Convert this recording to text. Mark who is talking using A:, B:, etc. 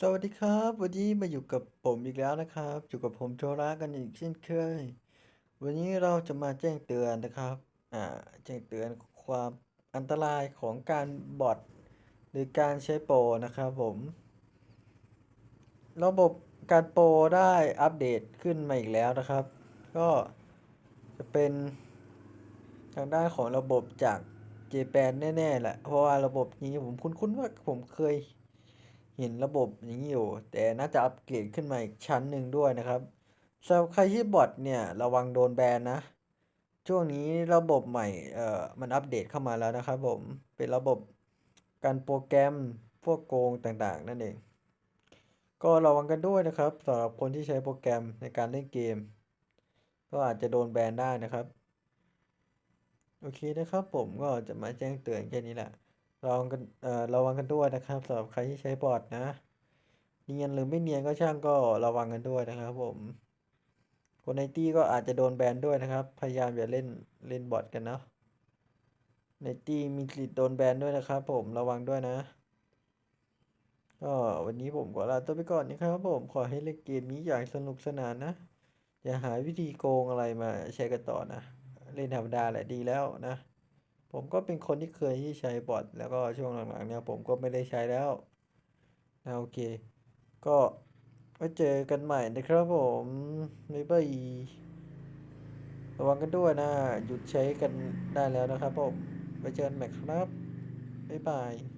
A: สวัสดีครับ วันนี้มาอยู่กับผมอีกแล้วนะครับ อยู่กับผมโจระกันอีกเช่นเคย วันนี้เราจะมาแจ้งเตือนนะครับอ่าแจ้งเตือนความอันตรายของการบอทหรือการใช้โปรนะครับผม ระบบการโปรได้อัปเดตขึ้นมาอีกแล้วนะครับ ก็จะเป็นทางด้านของระบบจากเจแปนแน่ๆแหละเพราะว่าระบบนี้ผมคุ้นๆว่าผมเคย เห็นระบบอย่างนี้อยู่ แต่น่าจะอัปเกรดขึ้นมาอีกชั้นหนึ่งด้วยนะครับสำหรับใครที่บอทเนี่ยระวังโดนแบนนะ ช่วงนี้ระบบใหม่เอ่อมันอัปเดตเข้ามาแล้วนะครับผมเป็นระบบการโปรแกรมพวกโกงต่างๆ นั่นเอง ก็ระวังกันด้วยนะครับสำหรับคนที่ใช้โปรแกรมในการเล่นเกม ก็อาจจะโดนแบนได้นะครับ โอเคนะครับผมก็จะมาแจ้งเตือนแค่นี้แหละ ระวังกันเอ่อระวังกันด้วยนะครับสำหรับใครที่ใช้บอทนะ เนียนหรือไม่เนียนก็ช่างก็ระวังกันด้วยนะครับ ผม คนในตี้ก็อาจจะโดนแบนด้วยนะครับ พยายามอย่าเล่นเล่นบอทกันเนาะ ในตี้มีสิทธิ์โดนแบนด้วยนะครับ ผมระวังด้วยนะ ก็วันนี้ผมขอลาตัวไปก่อนนะครับ ผมขอให้เล่นเกมนี้อย่างสนุกสนานนะ อย่าหาวิธีโกงอะไรมาใช้กันต่อนะ เล่นธรรมดาแหละดีแล้วนะ ผมก็เป็นคนที่เคยที่ใช้บอทแล้วก็ช่วงหลังๆเนี่ยผมก็ไม่ได้ใช้แล้วนะโอเค ก็ไว้เจอกันใหม่นะครับผมบ๊ายบายระวังกันด้วยนะ หยุดใช้กันได้แล้วนะครับผมไว้เจอกันใหม่ครับบ๊ายบาย